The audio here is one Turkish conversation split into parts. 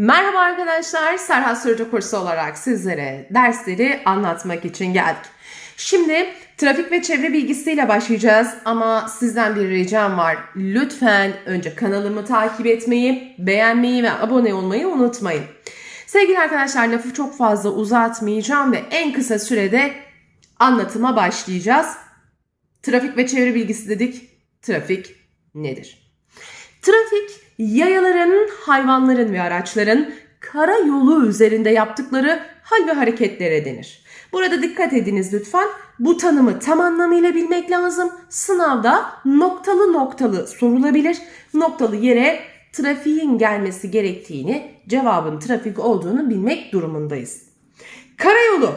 Merhaba arkadaşlar, Serhat Sürücü kursu olarak sizlere dersleri anlatmak için geldik. Şimdi trafik ve çevre bilgisiyle başlayacağız ama sizden bir ricam var. Lütfen önce kanalımı takip etmeyi, beğenmeyi ve abone olmayı unutmayın. Sevgili arkadaşlar lafı çok fazla uzatmayacağım ve en kısa sürede anlatıma başlayacağız. Trafik ve çevre bilgisi dedik. Trafik nedir? Trafik, yayaların, hayvanların ve araçların karayolu üzerinde yaptıkları hal ve hareketlere denir. Burada dikkat ediniz lütfen. Bu tanımı tam anlamıyla bilmek lazım. Sınavda noktalı noktalı sorulabilir. Noktalı yere trafiğin gelmesi gerektiğini, cevabın trafik olduğunu bilmek durumundayız. Karayolu.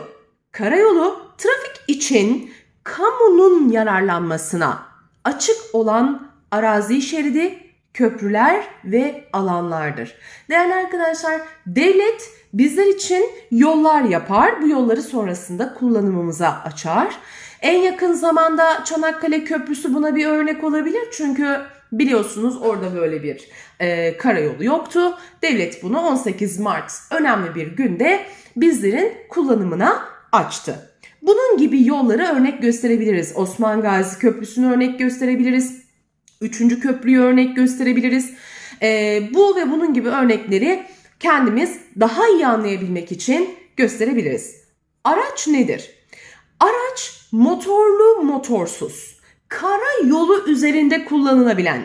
Karayolu trafik için kamunun yararlanmasına açık olan arazi şeridi, köprüler ve alanlardır. Değerli arkadaşlar, devlet bizler için yollar yapar. Bu yolları sonrasında kullanımımıza açar. En yakın zamanda Çanakkale Köprüsü buna bir örnek olabilir. Çünkü biliyorsunuz orada böyle bir e, karayolu yoktu. Devlet bunu 18 Mart önemli bir günde bizlerin kullanımına açtı. Bunun gibi yolları örnek gösterebiliriz. Osman Gazi Köprüsü'nü örnek gösterebiliriz. Üçüncü köprüyü örnek gösterebiliriz. Ee, bu ve bunun gibi örnekleri kendimiz daha iyi anlayabilmek için gösterebiliriz. Araç nedir? Araç motorlu motorsuz, kara yolu üzerinde kullanılabilen,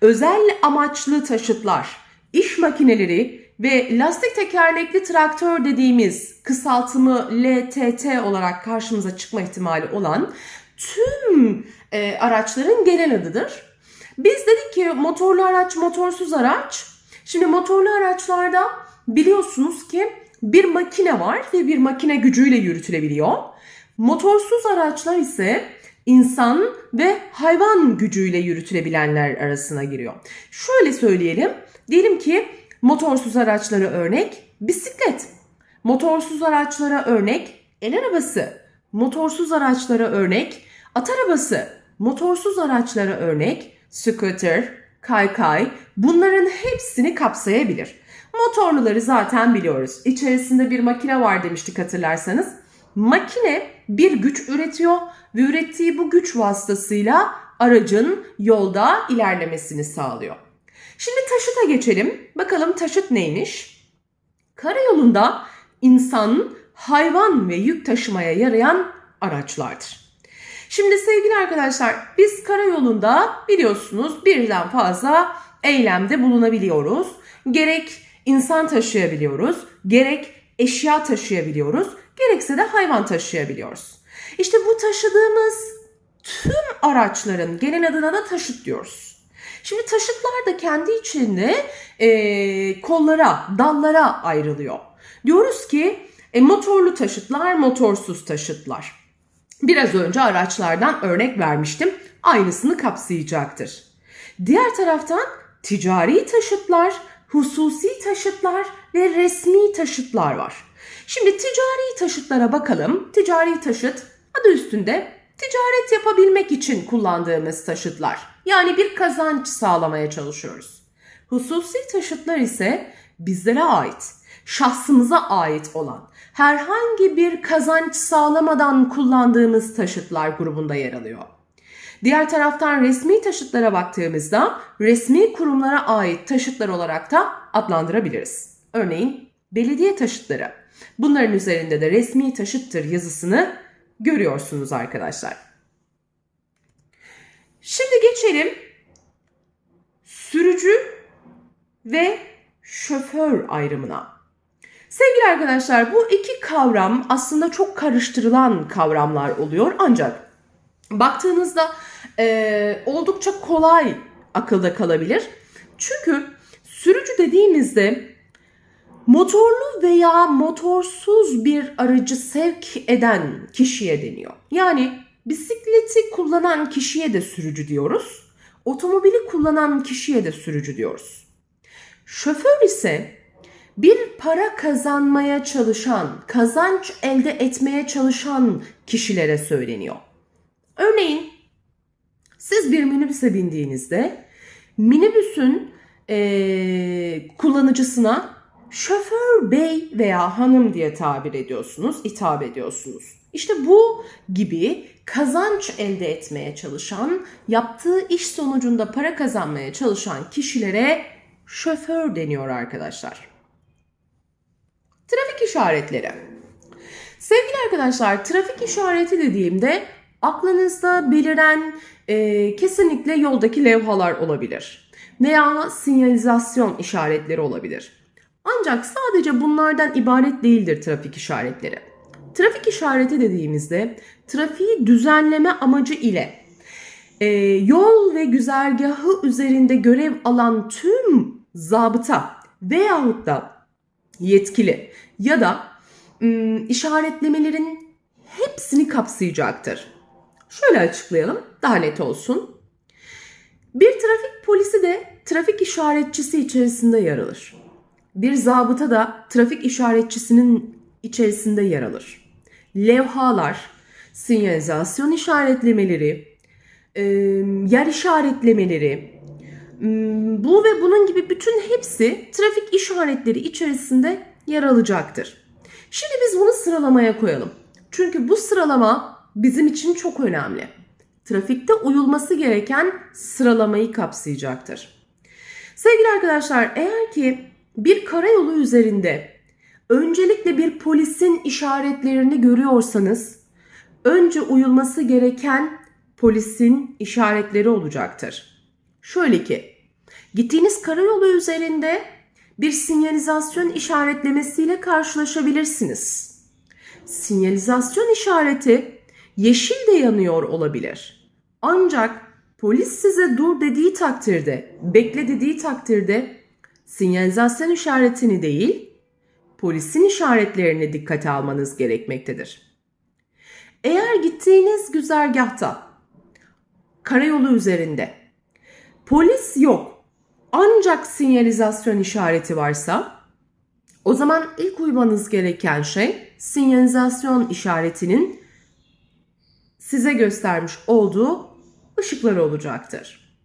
özel amaçlı taşıtlar, iş makineleri ve lastik tekerlekli traktör dediğimiz kısaltımı LTT olarak karşımıza çıkma ihtimali olan tüm e, araçların genel adıdır. Biz dedik ki motorlu araç, motorsuz araç. Şimdi motorlu araçlarda biliyorsunuz ki bir makine var ve bir makine gücüyle yürütülebiliyor. Motorsuz araçlar ise insan ve hayvan gücüyle yürütülebilenler arasına giriyor. Şöyle söyleyelim. Diyelim ki motorsuz araçlara örnek bisiklet. Motorsuz araçlara örnek el arabası. Motorsuz araçlara örnek at arabası. Motorsuz araçlara örnek scooter, kaykay bunların hepsini kapsayabilir. Motorluları zaten biliyoruz. İçerisinde bir makine var demiştik hatırlarsanız. Makine bir güç üretiyor ve ürettiği bu güç vasıtasıyla aracın yolda ilerlemesini sağlıyor. Şimdi taşıta geçelim. Bakalım taşıt neymiş? Karayolunda insan, hayvan ve yük taşımaya yarayan araçlardır. Şimdi sevgili arkadaşlar biz karayolunda biliyorsunuz birden fazla eylemde bulunabiliyoruz. Gerek insan taşıyabiliyoruz, gerek eşya taşıyabiliyoruz, gerekse de hayvan taşıyabiliyoruz. İşte bu taşıdığımız tüm araçların genel adına da taşıt diyoruz. Şimdi taşıtlar da kendi içinde e, kollara, dallara ayrılıyor. Diyoruz ki e, motorlu taşıtlar, motorsuz taşıtlar. Biraz önce araçlardan örnek vermiştim. Aynısını kapsayacaktır. Diğer taraftan ticari taşıtlar, hususi taşıtlar ve resmi taşıtlar var. Şimdi ticari taşıtlara bakalım. Ticari taşıt adı üstünde ticaret yapabilmek için kullandığımız taşıtlar. Yani bir kazanç sağlamaya çalışıyoruz. Hususi taşıtlar ise bizlere ait, şahsımıza ait olan, herhangi bir kazanç sağlamadan kullandığımız taşıtlar grubunda yer alıyor. Diğer taraftan resmi taşıtlara baktığımızda resmi kurumlara ait taşıtlar olarak da adlandırabiliriz. Örneğin belediye taşıtları. Bunların üzerinde de resmi taşıttır yazısını görüyorsunuz arkadaşlar. Şimdi geçelim sürücü ve şoför ayrımına. Sevgili arkadaşlar bu iki kavram aslında çok karıştırılan kavramlar oluyor ancak baktığınızda e, oldukça kolay akılda kalabilir. Çünkü sürücü dediğimizde motorlu veya motorsuz bir aracı sevk eden kişiye deniyor. Yani bisikleti kullanan kişiye de sürücü diyoruz. Otomobili kullanan kişiye de sürücü diyoruz. Şoför ise bir para kazanmaya çalışan, kazanç elde etmeye çalışan kişilere söyleniyor. Örneğin siz bir minibüse bindiğinizde minibüsün eee, kullanıcısına şoför bey veya hanım diye tabir ediyorsunuz, hitap ediyorsunuz. İşte bu gibi kazanç elde etmeye çalışan, yaptığı iş sonucunda para kazanmaya çalışan kişilere şoför deniyor arkadaşlar. Trafik işaretleri. Sevgili arkadaşlar, trafik işareti dediğimde aklınızda beliren e, kesinlikle yoldaki levhalar olabilir veya sinyalizasyon işaretleri olabilir. Ancak sadece bunlardan ibaret değildir trafik işaretleri. Trafik işareti dediğimizde trafiği düzenleme amacı ile e, yol ve güzergahı üzerinde görev alan tüm zabıta veyahut da yetkili ya da ım, işaretlemelerin hepsini kapsayacaktır. Şöyle açıklayalım daha net olsun. Bir trafik polisi de trafik işaretçisi içerisinde yer alır. Bir zabıta da trafik işaretçisinin içerisinde yer alır. Levhalar, sinyalizasyon işaretlemeleri, yer işaretlemeleri, bu ve bunun gibi bütün hepsi trafik işaretleri içerisinde yer alacaktır. Şimdi biz bunu sıralamaya koyalım. Çünkü bu sıralama bizim için çok önemli. Trafikte uyulması gereken sıralamayı kapsayacaktır. Sevgili arkadaşlar eğer ki bir karayolu üzerinde öncelikle bir polisin işaretlerini görüyorsanız önce uyulması gereken polisin işaretleri olacaktır. Şöyle ki gittiğiniz karayolu üzerinde bir sinyalizasyon işaretlemesiyle karşılaşabilirsiniz. Sinyalizasyon işareti yeşil de yanıyor olabilir. Ancak polis size dur dediği takdirde, bekle dediği takdirde sinyalizasyon işaretini değil, polisin işaretlerini dikkate almanız gerekmektedir. Eğer gittiğiniz güzergahta, karayolu üzerinde polis yok ancak sinyalizasyon işareti varsa o zaman ilk uymanız gereken şey sinyalizasyon işaretinin size göstermiş olduğu ışıklar olacaktır.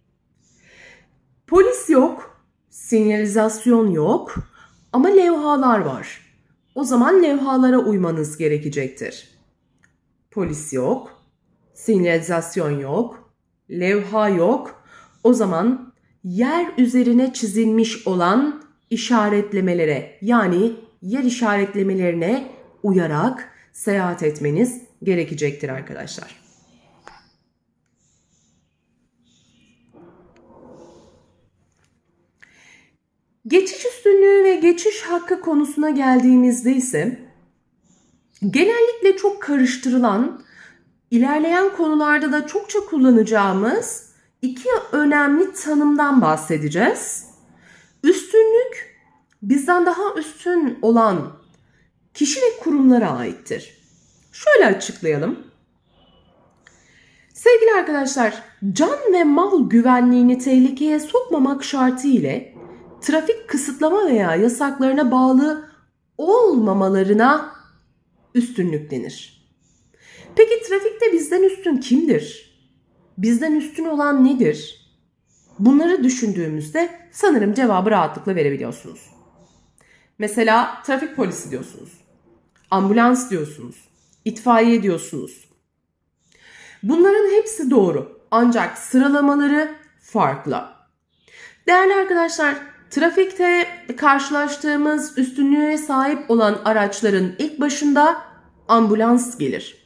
Polis yok, sinyalizasyon yok ama levhalar var. O zaman levhalara uymanız gerekecektir. Polis yok, sinyalizasyon yok, levha yok. O zaman yer üzerine çizilmiş olan işaretlemelere yani yer işaretlemelerine uyarak seyahat etmeniz gerekecektir arkadaşlar. Geçiş üstünlüğü ve geçiş hakkı konusuna geldiğimizde ise genellikle çok karıştırılan, ilerleyen konularda da çokça kullanacağımız iki önemli tanımdan bahsedeceğiz. Üstünlük bizden daha üstün olan kişi ve kurumlara aittir. Şöyle açıklayalım. Sevgili arkadaşlar, can ve mal güvenliğini tehlikeye sokmamak şartı ile trafik kısıtlama veya yasaklarına bağlı olmamalarına üstünlük denir. Peki trafikte bizden üstün kimdir? Bizden üstün olan nedir? Bunları düşündüğümüzde sanırım cevabı rahatlıkla verebiliyorsunuz. Mesela trafik polisi diyorsunuz. Ambulans diyorsunuz. itfaiye diyorsunuz. Bunların hepsi doğru. Ancak sıralamaları farklı. Değerli arkadaşlar, trafikte karşılaştığımız üstünlüğe sahip olan araçların ilk başında ambulans gelir.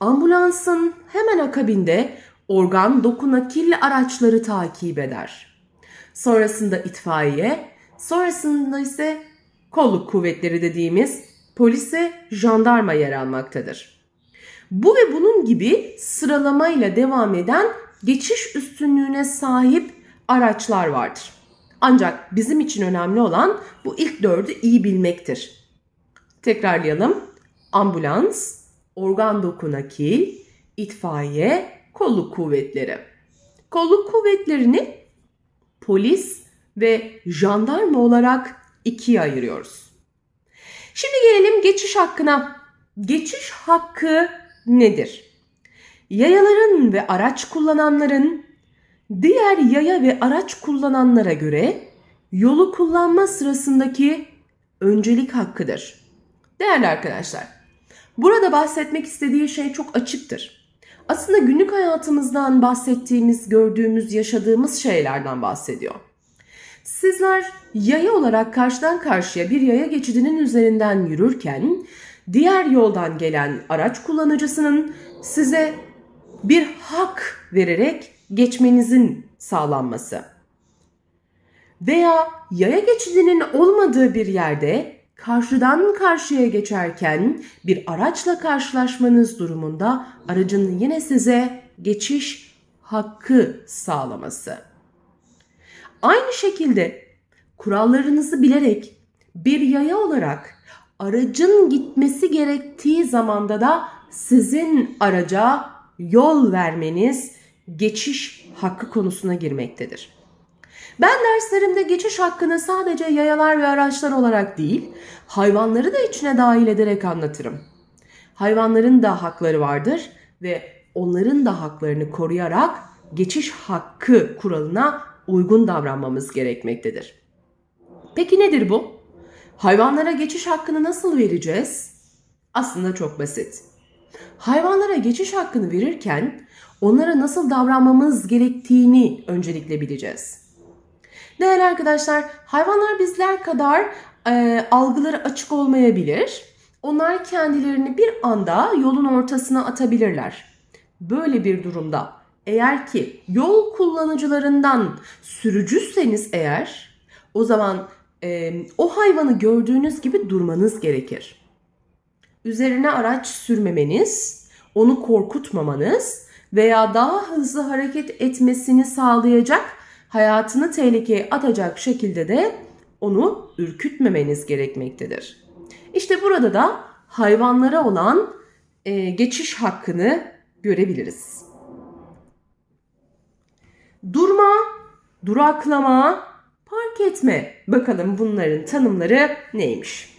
Ambulansın hemen akabinde organ doku araçları takip eder. Sonrasında itfaiye, sonrasında ise kolluk kuvvetleri dediğimiz polis ve jandarma yer almaktadır. Bu ve bunun gibi sıralamayla devam eden geçiş üstünlüğüne sahip araçlar vardır. Ancak bizim için önemli olan bu ilk dördü iyi bilmektir. Tekrarlayalım. Ambulans, organ doku itfaiye, kolluk kuvvetleri. Kolluk kuvvetlerini polis ve jandarma olarak ikiye ayırıyoruz. Şimdi gelelim geçiş hakkına. Geçiş hakkı nedir? Yayaların ve araç kullananların diğer yaya ve araç kullananlara göre yolu kullanma sırasındaki öncelik hakkıdır. Değerli arkadaşlar, burada bahsetmek istediği şey çok açıktır. Aslında günlük hayatımızdan bahsettiğimiz, gördüğümüz, yaşadığımız şeylerden bahsediyor. Sizler yaya olarak karşıdan karşıya bir yaya geçidinin üzerinden yürürken diğer yoldan gelen araç kullanıcısının size bir hak vererek geçmenizin sağlanması veya yaya geçidinin olmadığı bir yerde karşıdan karşıya geçerken bir araçla karşılaşmanız durumunda aracın yine size geçiş hakkı sağlaması. Aynı şekilde kurallarınızı bilerek bir yaya olarak aracın gitmesi gerektiği zamanda da sizin araca yol vermeniz geçiş hakkı konusuna girmektedir. Ben derslerimde geçiş hakkını sadece yayalar ve araçlar olarak değil, hayvanları da içine dahil ederek anlatırım. Hayvanların da hakları vardır ve onların da haklarını koruyarak geçiş hakkı kuralına uygun davranmamız gerekmektedir. Peki nedir bu? Hayvanlara geçiş hakkını nasıl vereceğiz? Aslında çok basit. Hayvanlara geçiş hakkını verirken onlara nasıl davranmamız gerektiğini öncelikle bileceğiz. Değerli arkadaşlar, hayvanlar bizler kadar e, algıları açık olmayabilir. Onlar kendilerini bir anda yolun ortasına atabilirler. Böyle bir durumda eğer ki yol kullanıcılarından sürücüseniz eğer o zaman e, o hayvanı gördüğünüz gibi durmanız gerekir. Üzerine araç sürmemeniz, onu korkutmamanız veya daha hızlı hareket etmesini sağlayacak, hayatını tehlikeye atacak şekilde de onu ürkütmemeniz gerekmektedir. İşte burada da hayvanlara olan e, geçiş hakkını görebiliriz. Durma, duraklama, park etme. Bakalım bunların tanımları neymiş?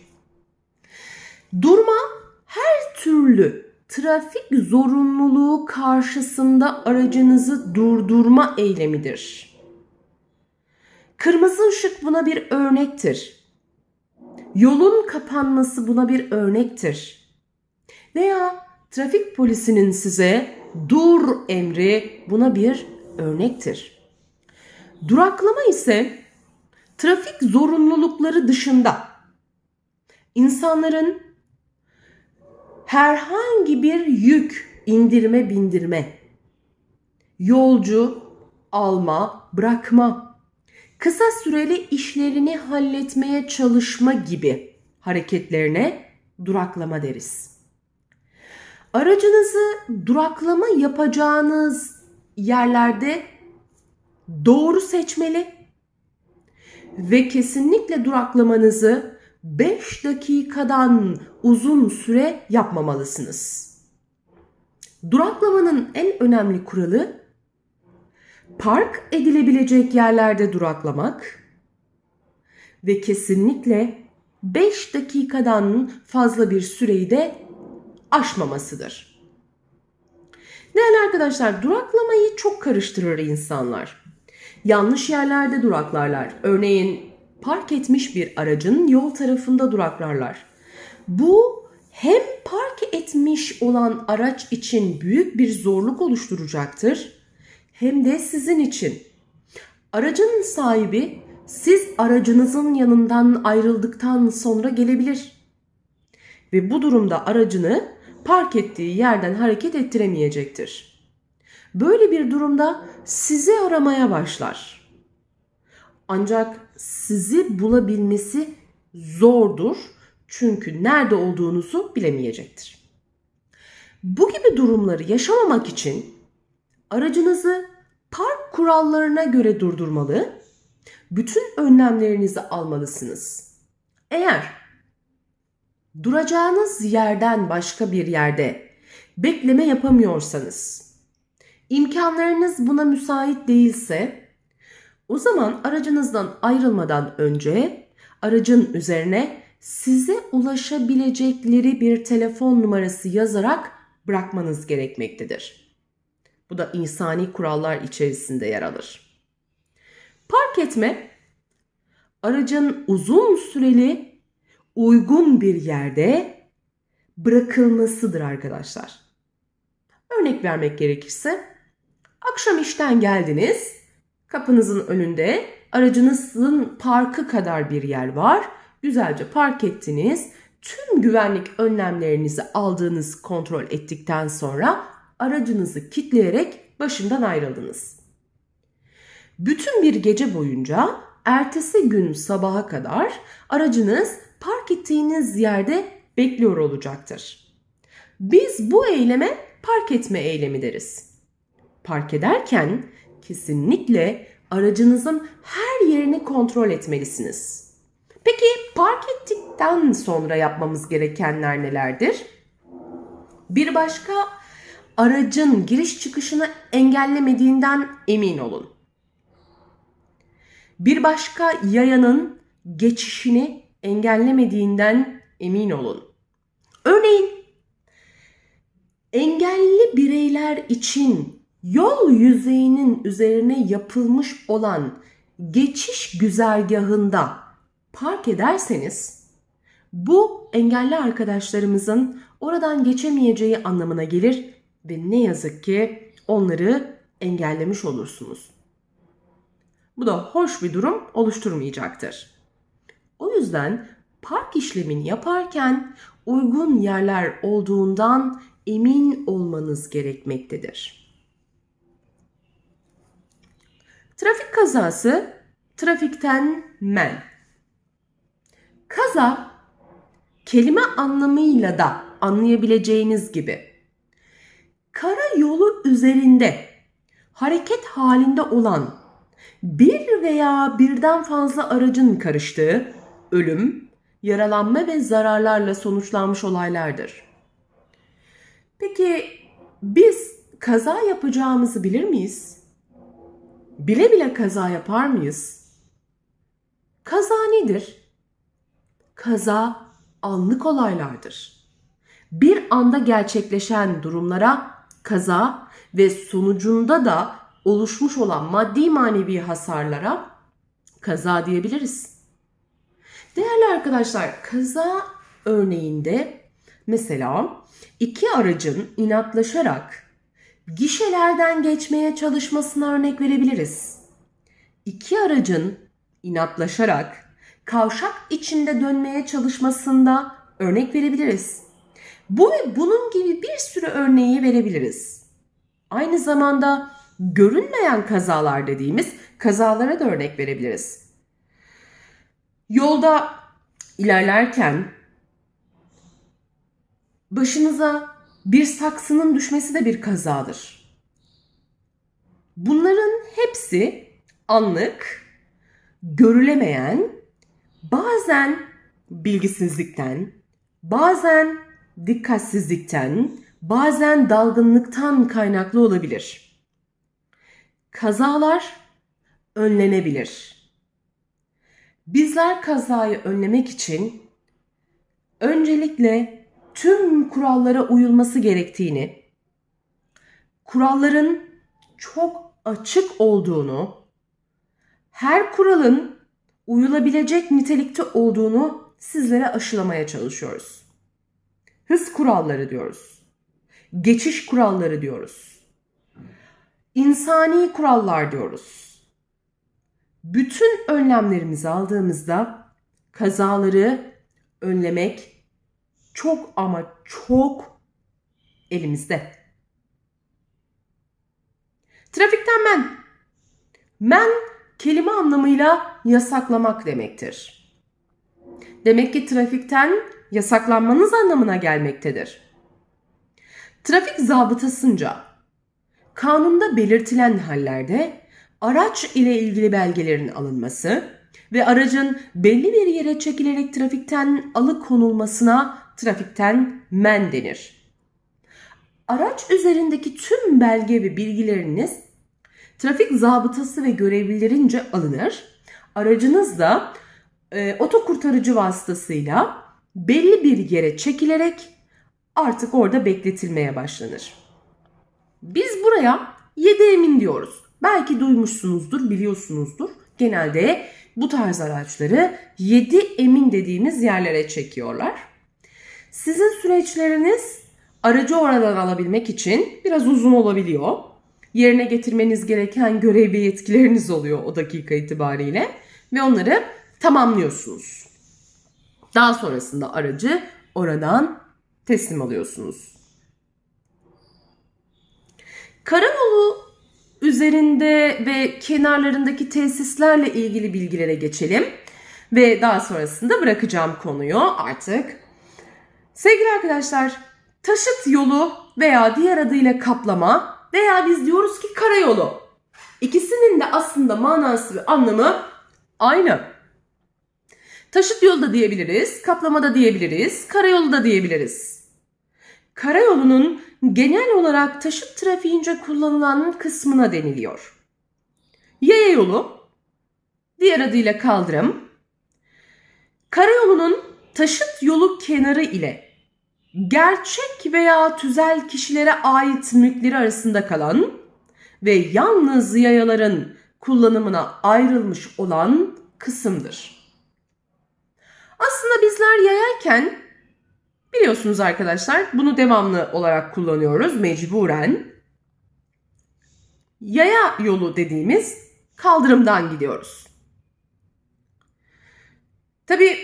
Durma her türlü trafik zorunluluğu karşısında aracınızı durdurma eylemidir. Kırmızı ışık buna bir örnektir. Yolun kapanması buna bir örnektir. Veya trafik polisinin size dur emri buna bir örnektir. Duraklama ise trafik zorunlulukları dışında insanların herhangi bir yük indirme bindirme, yolcu alma, bırakma, kısa süreli işlerini halletmeye çalışma gibi hareketlerine duraklama deriz. Aracınızı duraklama yapacağınız yerlerde doğru seçmeli ve kesinlikle duraklamanızı 5 dakikadan uzun süre yapmamalısınız. Duraklamanın en önemli kuralı park edilebilecek yerlerde duraklamak ve kesinlikle 5 dakikadan fazla bir süreyi de aşmamasıdır. Değerli arkadaşlar duraklamayı çok karıştırır insanlar. Yanlış yerlerde duraklarlar. Örneğin park etmiş bir aracın yol tarafında duraklarlar. Bu hem park etmiş olan araç için büyük bir zorluk oluşturacaktır hem de sizin için. Aracın sahibi siz aracınızın yanından ayrıldıktan sonra gelebilir. Ve bu durumda aracını park ettiği yerden hareket ettiremeyecektir. Böyle bir durumda sizi aramaya başlar. Ancak sizi bulabilmesi zordur. Çünkü nerede olduğunuzu bilemeyecektir. Bu gibi durumları yaşamamak için aracınızı park kurallarına göre durdurmalı, bütün önlemlerinizi almalısınız. Eğer duracağınız yerden başka bir yerde bekleme yapamıyorsanız, imkanlarınız buna müsait değilse, o zaman aracınızdan ayrılmadan önce aracın üzerine size ulaşabilecekleri bir telefon numarası yazarak bırakmanız gerekmektedir. Bu da insani kurallar içerisinde yer alır. Park etme, aracın uzun süreli uygun bir yerde bırakılmasıdır arkadaşlar. Örnek vermek gerekirse akşam işten geldiniz. Kapınızın önünde aracınızın parkı kadar bir yer var. Güzelce park ettiniz. Tüm güvenlik önlemlerinizi aldığınız kontrol ettikten sonra aracınızı kilitleyerek başından ayrıldınız. Bütün bir gece boyunca ertesi gün sabaha kadar aracınız park ettiğiniz yerde bekliyor olacaktır. Biz bu eyleme park etme eylemi deriz. Park ederken kesinlikle aracınızın her yerini kontrol etmelisiniz. Peki park ettikten sonra yapmamız gerekenler nelerdir? Bir başka aracın giriş çıkışını engellemediğinden emin olun. Bir başka yayanın geçişini engellemediğinden emin olun. Örneğin engelli bireyler için yol yüzeyinin üzerine yapılmış olan geçiş güzergahında park ederseniz bu engelli arkadaşlarımızın oradan geçemeyeceği anlamına gelir ve ne yazık ki onları engellemiş olursunuz. Bu da hoş bir durum oluşturmayacaktır. O yüzden park işlemini yaparken uygun yerler olduğundan emin olmanız gerekmektedir. Trafik kazası, trafikten men. Kaza, kelime anlamıyla da anlayabileceğiniz gibi kara yolu üzerinde hareket halinde olan bir veya birden fazla aracın karıştığı ölüm, yaralanma ve zararlarla sonuçlanmış olaylardır. Peki biz kaza yapacağımızı bilir miyiz? Bile bile kaza yapar mıyız? Kaza nedir? Kaza anlık olaylardır. Bir anda gerçekleşen durumlara kaza ve sonucunda da oluşmuş olan maddi manevi hasarlara kaza diyebiliriz. Değerli arkadaşlar, kaza örneğinde mesela iki aracın inatlaşarak gişelerden geçmeye çalışmasına örnek verebiliriz. İki aracın inatlaşarak kavşak içinde dönmeye çalışmasında örnek verebiliriz. Bu ve bunun gibi bir sürü örneği verebiliriz. Aynı zamanda görünmeyen kazalar dediğimiz kazalara da örnek verebiliriz. Yolda ilerlerken başınıza bir saksının düşmesi de bir kazadır. Bunların hepsi anlık, görülemeyen, bazen bilgisizlikten, bazen dikkatsizlikten, bazen dalgınlıktan kaynaklı olabilir. Kazalar önlenebilir. Bizler kazayı önlemek için öncelikle tüm kurallara uyulması gerektiğini, kuralların çok açık olduğunu, her kuralın uyulabilecek nitelikte olduğunu sizlere aşılamaya çalışıyoruz. Hız kuralları diyoruz. Geçiş kuralları diyoruz. İnsani kurallar diyoruz. Bütün önlemlerimizi aldığımızda kazaları önlemek çok ama çok elimizde. Trafikten men. Men kelime anlamıyla yasaklamak demektir. Demek ki trafikten yasaklanmanız anlamına gelmektedir. Trafik zabıtasınca kanunda belirtilen hallerde araç ile ilgili belgelerin alınması ve aracın belli bir yere çekilerek trafikten alıkonulmasına trafikten men denir. Araç üzerindeki tüm belge ve bilgileriniz trafik zabıtası ve görevlilerince alınır. Aracınız da e, otokurtarıcı vasıtasıyla belli bir yere çekilerek artık orada bekletilmeye başlanır. Biz buraya 7 emin diyoruz. Belki duymuşsunuzdur, biliyorsunuzdur. Genelde bu tarz araçları 7 emin dediğimiz yerlere çekiyorlar. Sizin süreçleriniz aracı oradan alabilmek için biraz uzun olabiliyor. Yerine getirmeniz gereken görev ve yetkileriniz oluyor o dakika itibariyle ve onları tamamlıyorsunuz. Daha sonrasında aracı oradan teslim alıyorsunuz. Karayolu üzerinde ve kenarlarındaki tesislerle ilgili bilgilere geçelim. Ve daha sonrasında bırakacağım konuyu artık. Sevgili arkadaşlar, taşıt yolu veya diğer adıyla kaplama veya biz diyoruz ki karayolu. İkisinin de aslında manası ve anlamı aynı. Taşıt yolu da diyebiliriz, kaplama da diyebiliriz, karayolu da diyebiliriz. Karayolunun genel olarak taşıt trafiğince kullanılan kısmına deniliyor. Yaya yolu, diğer adıyla kaldırım, karayolunun taşıt yolu kenarı ile gerçek veya tüzel kişilere ait mülkleri arasında kalan ve yalnız yayaların kullanımına ayrılmış olan kısımdır. Aslında bizler yayarken biliyorsunuz arkadaşlar bunu devamlı olarak kullanıyoruz mecburen. Yaya yolu dediğimiz kaldırımdan gidiyoruz. Tabi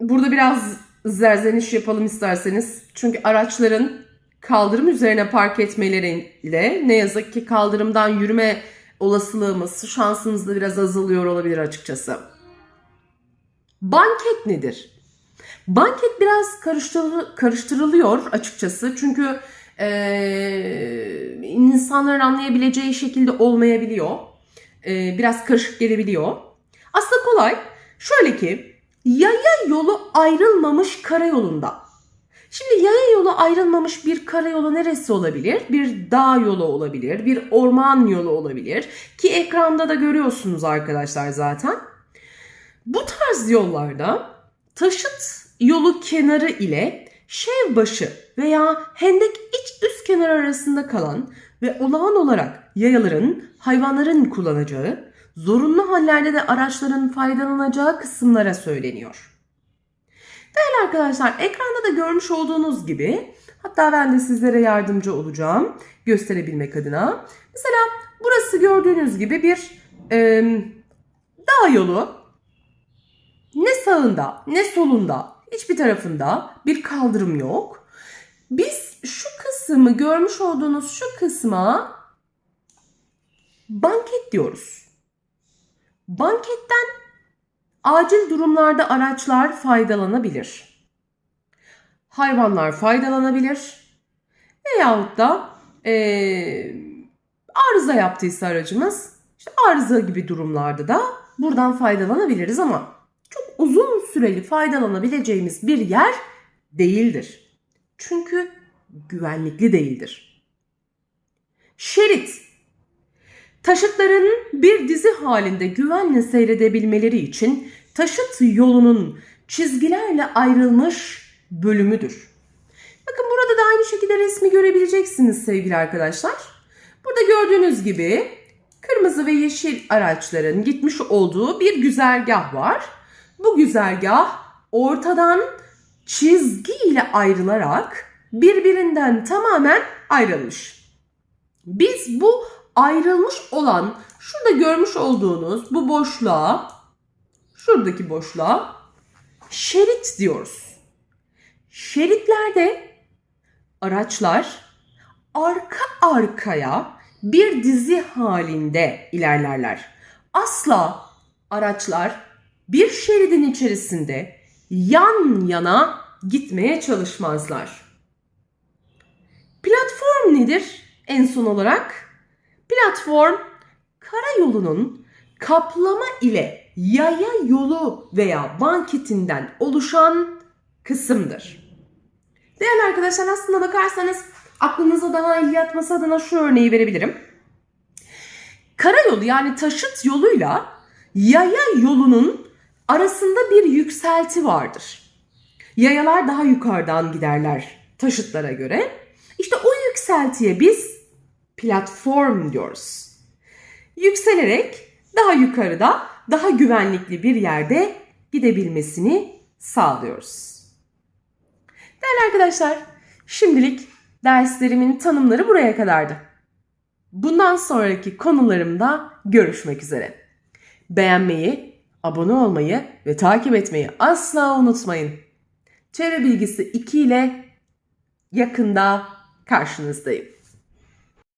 burada biraz zerzeniş yapalım isterseniz. Çünkü araçların kaldırım üzerine park etmeleriyle ne yazık ki kaldırımdan yürüme olasılığımız, şansımız da biraz azalıyor olabilir açıkçası. Banket nedir? Banket biraz karıştırıl karıştırılıyor açıkçası. Çünkü e, insanların anlayabileceği şekilde olmayabiliyor. E, biraz karışık gelebiliyor. Aslında kolay. Şöyle ki yaya yolu ayrılmamış karayolunda. Şimdi yaya yolu ayrılmamış bir karayolu neresi olabilir? Bir dağ yolu olabilir, bir orman yolu olabilir. Ki ekranda da görüyorsunuz arkadaşlar zaten. Bu tarz yollarda taşıt yolu kenarı ile şevbaşı veya hendek iç üst kenar arasında kalan ve olağan olarak yayaların, hayvanların kullanacağı, zorunlu hallerde de araçların faydalanacağı kısımlara söyleniyor. Değerli arkadaşlar ekranda da görmüş olduğunuz gibi hatta ben de sizlere yardımcı olacağım gösterebilmek adına. Mesela burası gördüğünüz gibi bir e, dağ yolu. Ne sağında ne solunda hiçbir tarafında bir kaldırım yok. Biz şu kısmı görmüş olduğunuz şu kısma banket diyoruz. Banketten acil durumlarda araçlar faydalanabilir. Hayvanlar faydalanabilir. Veyahut da e, arıza yaptıysa aracımız işte arıza gibi durumlarda da buradan faydalanabiliriz ama çok uzun süreli faydalanabileceğimiz bir yer değildir. Çünkü güvenlikli değildir. Şerit Taşıtların bir dizi halinde güvenle seyredebilmeleri için taşıt yolunun çizgilerle ayrılmış bölümüdür. Bakın burada da aynı şekilde resmi görebileceksiniz sevgili arkadaşlar. Burada gördüğünüz gibi kırmızı ve yeşil araçların gitmiş olduğu bir güzergah var. Bu güzergah ortadan çizgi ile ayrılarak birbirinden tamamen ayrılmış. Biz bu ayrılmış olan şurada görmüş olduğunuz bu boşluğa şuradaki boşluğa şerit diyoruz. Şeritlerde araçlar arka arkaya bir dizi halinde ilerlerler. Asla araçlar bir şeridin içerisinde yan yana gitmeye çalışmazlar. Platform nedir en son olarak? Platform karayolunun kaplama ile yaya yolu veya banketinden oluşan kısımdır. Değerli arkadaşlar aslında bakarsanız aklınıza daha iyi yatması adına şu örneği verebilirim. Karayolu yani taşıt yoluyla yaya yolunun arasında bir yükselti vardır. Yayalar daha yukarıdan giderler taşıtlara göre. İşte o yükseltiye biz platform diyoruz. Yükselerek daha yukarıda, daha güvenlikli bir yerde gidebilmesini sağlıyoruz. Değerli arkadaşlar, şimdilik derslerimin tanımları buraya kadardı. Bundan sonraki konularımda görüşmek üzere. Beğenmeyi, abone olmayı ve takip etmeyi asla unutmayın. Çevre bilgisi 2 ile yakında karşınızdayım.